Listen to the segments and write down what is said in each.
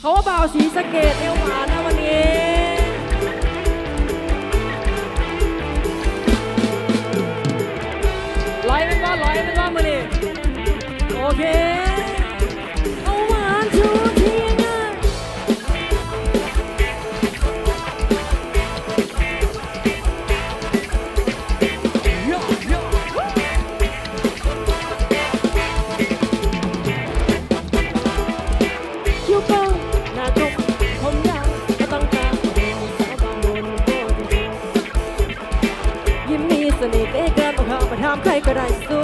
เขาว่าบ่าสีสะเกดเอวหวานนะวันนี้ but I still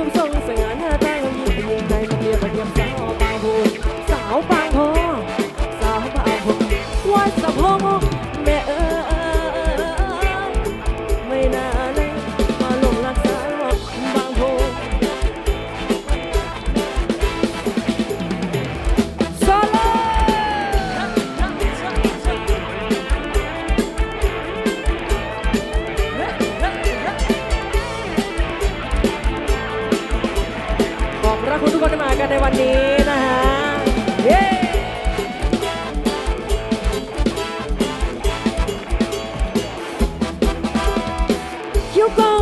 home for you go.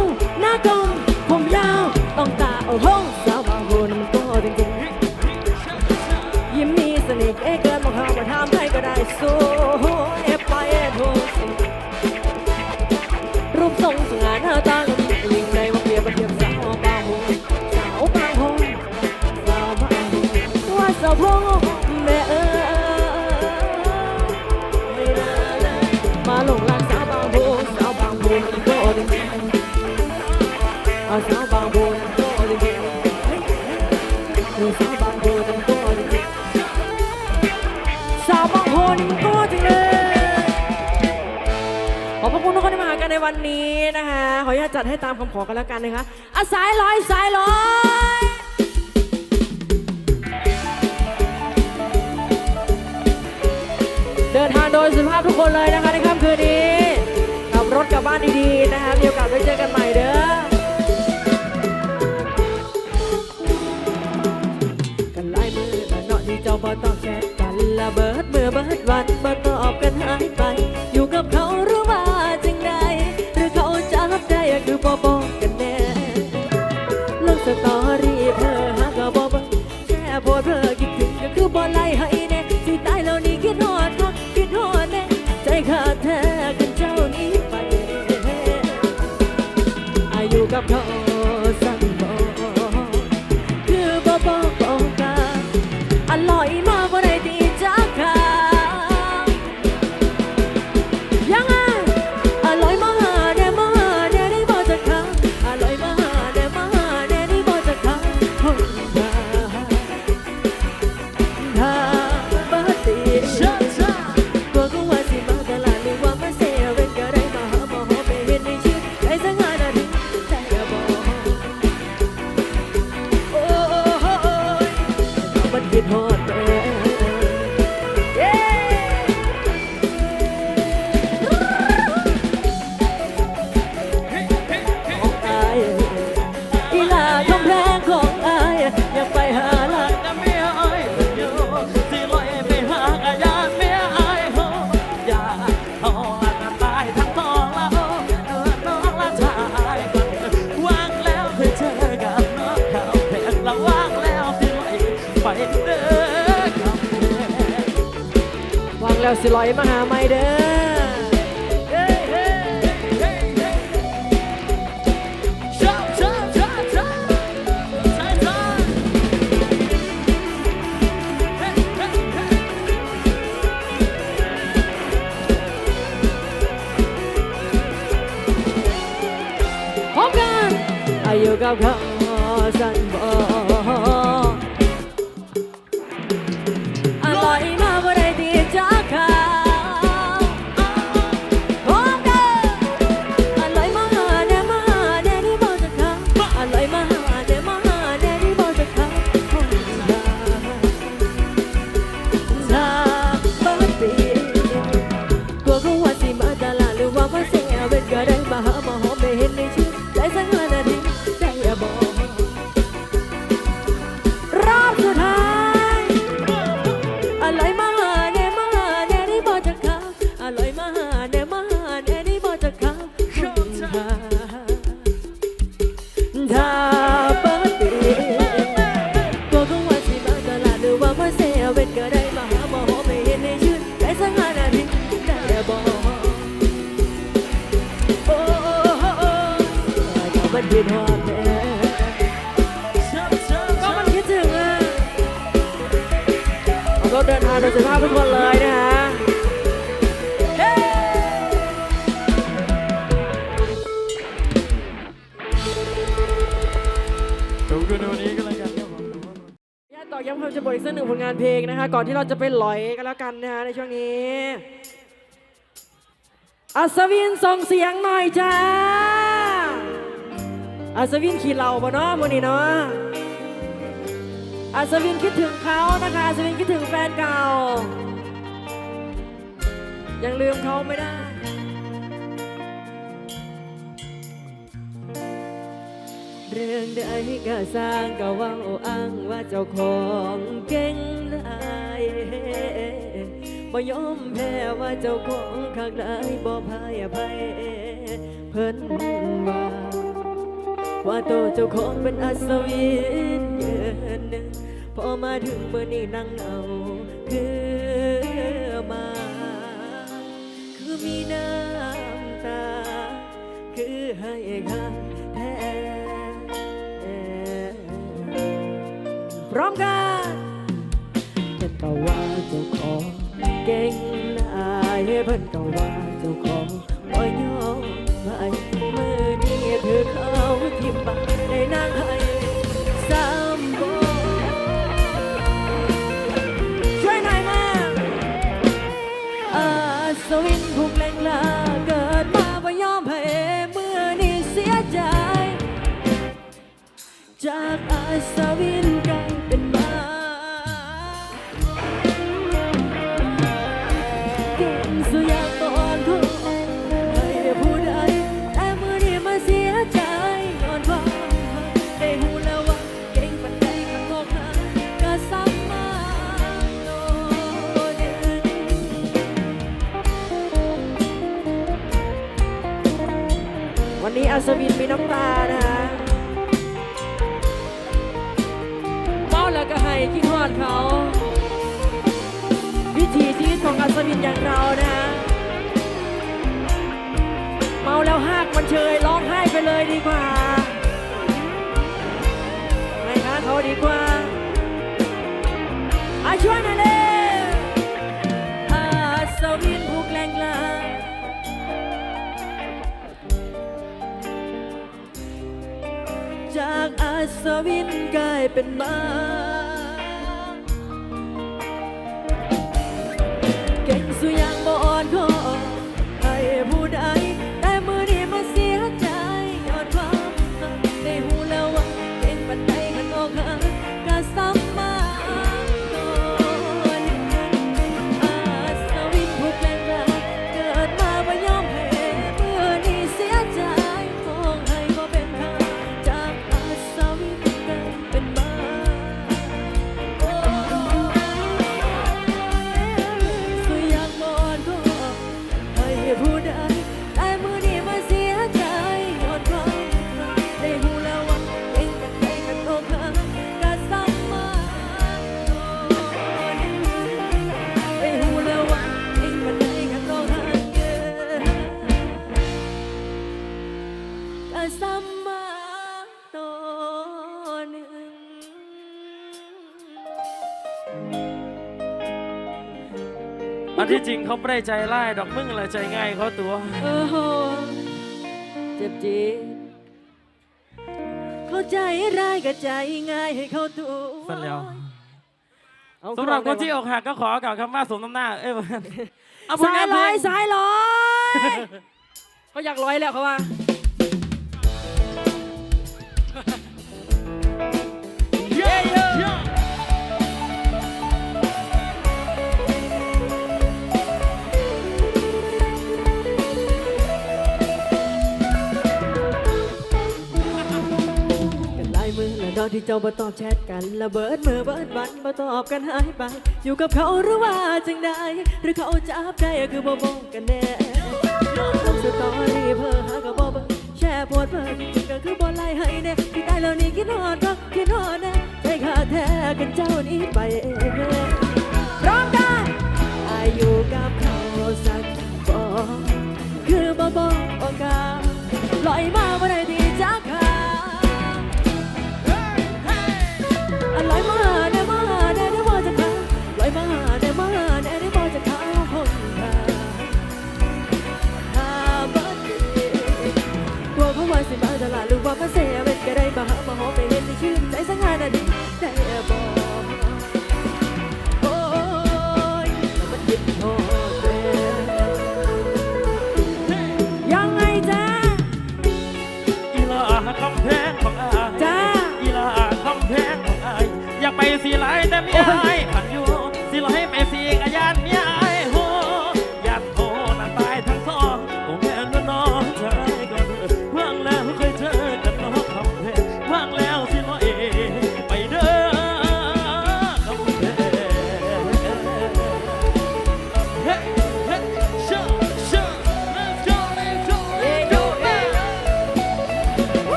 วันนี้นะคะขออนุญาตจัดให้ตามคำขอกันแล้วกันนะคะอาสายร้อยสายร้อยเดินทางโดยสุภาพทุกคนเลยนะคะในค่ำคืนนี้ขับรถกลับบ้านดีๆนะคะมีโอกาสได้เจอกันใหม่เด้อกันไล่มือและเนาะที่เจ้าบ่ต้องแค่กันละเบิดเมื่อเบิดวันบ่ตอบกันหายไป อยู่กับเขา ไปเด้อครับวางแล้วสิลอยมาหาไม่เด้อ高考。 คิดหวังแน่ก็มันคิดถึงอะเราก็เดินทางโดยสุภาพทุกคนเลยนะฮะดูกันในวันนี้ก็แล้วกันครับผมญาติต่อย้ำคำจะบทอีกสักหนึ่งผลงานเพลงนะคะ ก่อนที่เราจะไปหลอยกันแล้วกันนะฮะในช่วงนี้ อัศวินส่งเสียงหน่อยจ้า อัศวินขี่เหล่าปะเนาะมือนี้เนาะอัศวินคิดถึงเขานะคะอัศวินคิดถึงแฟนเก่า ยังลืมเขาไม่ได้ เรื่องใดก็สร้างก็ว่าอ้างว่าเจ้าของเก่งได้บ่ยอมแพ้ว่าเจ้าของข้างใดบ่พายอภัยเพิ่นว่า ว่าโตวเจ้าของเป็นอัศวินเยืนหนึ่งพอมาถึงเมื่อนี้นั่งเอาคือมา คือมีน้ำตา คือให้ค่าแท้พร้อมกันเพิ่นก็ว่าเจ้าของเก่งนายเพิ่นก็ว่าเจ้าของบ่ยอมไปมือนี้ถือเขา นางให้สามบช่วยหน่อยมาอาสวินผูกแรงลาเกิดมาบ่ยอมให้เมื่อนี้เสียใจ จากอาสวิน วินกลายเป็นมา อันที่จริงเขาไม่ได้ใจร้ายดอกมึงอะไรใจง่ายเขาตัวโอ้โหเจ็บจี๊ดเขาใจร้ายก็ใจง่ายให้เขาตัวสั้นแล้ว เอาสำหรับคนที่ออกหักก็ขอกล่าวคำว่าสมน้ำหน้า เอ้ยเอาผลายนเพลสางร้อยง สายร้อย เขาอยากร้อยแล้วเขาว่า ลายมือและดอกที่เจ้าบ่ตอบแชทกันและเบิดมือเบิดวันบ่ตอบกันหายไป อยู่กับเขาหรือว่าจังใดหรือเขาจับได้คือบ่บอกกันแน่ลงสตอรี่เพื่อหากับบ่เบิ่งแชร์โพสเพื่อคิดก็คือบ่ไล่ให้แน่ที่ตายแล้วนี่คิดฮอดก็คิดฮอดแน่ใจขาดแท้กันเจ้านี้ไปเองร้องได้อายุกับเขาสักบ่คือบ่บอกโอกาสลอยมาบ่ได้ที่ จัก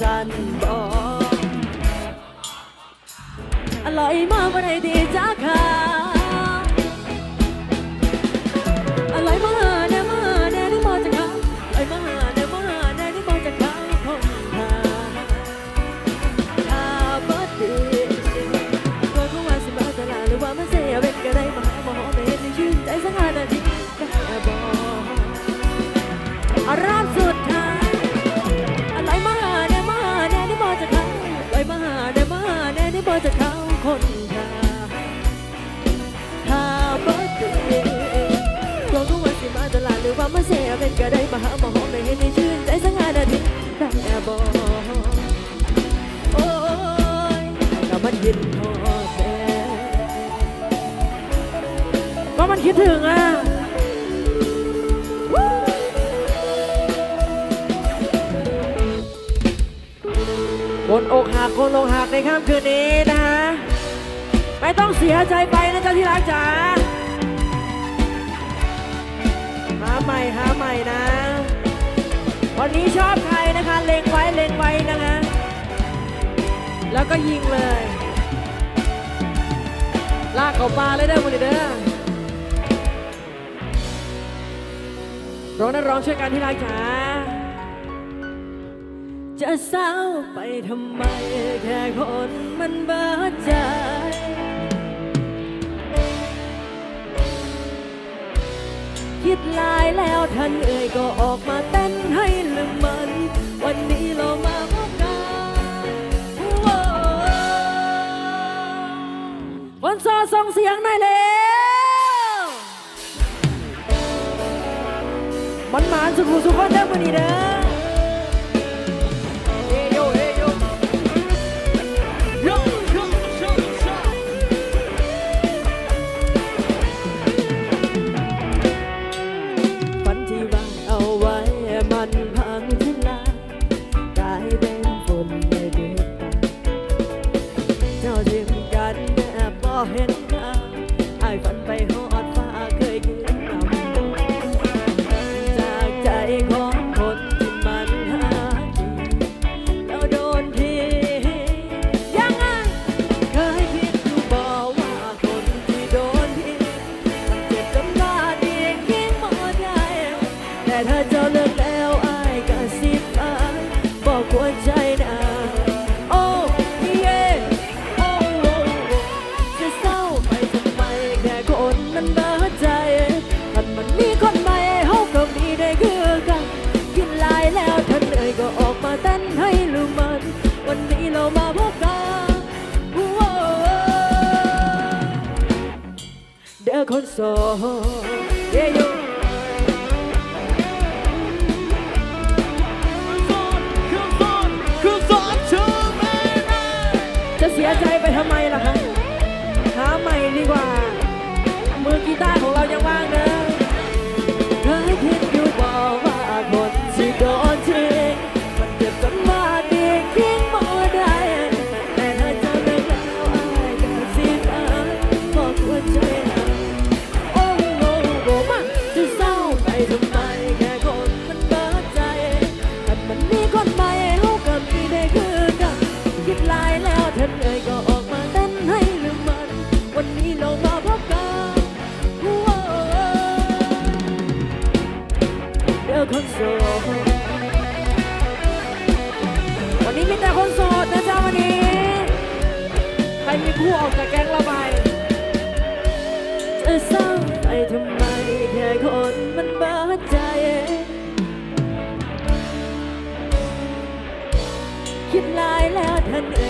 สันบอกอร่อยมากวันไหนดีจ้าค่ะ อกหักคนลงหักในค่ำคืนนี้นะฮะไม่ต้องเสียใจไปนะจ๊ะที่รักจ๋าหาใหม่หาใหม่นะ วันนี้ชอบใครนะคะ เล็งไว้เล็งไว้นะคะ แล้วก็ยิงเลย ลากเขาปลาเลยเด้อมือเด้อร้องนักร้องช่วยกันที่รักจ๋า จะเศร้าไปทำไม แค่คนมันเบิดใจ คิดลายแล้วท่านเอ่ยก็ออกมาเต้นให้ลืมมัน วันนี้เรามาพบกันโอ้คนโซส่งเสียงหน่อยเร็วมันหมานสุขุสุขคนเด้อมือนี้เด้อ นเบอร์ใจมันมันมีคนใหม่เฮาก็มีได้คือกัน กินลายแล้วท่านเอ่ยก็ออกมาเต้นให้ลืมมัน วันนี้เรามาพบกันเด็กคนโสดเย้ยจะเสียใจไปทำไมล่ะคะหาใหม่ดีกว่า กีตาร์ของเรายังว่างเด้อ and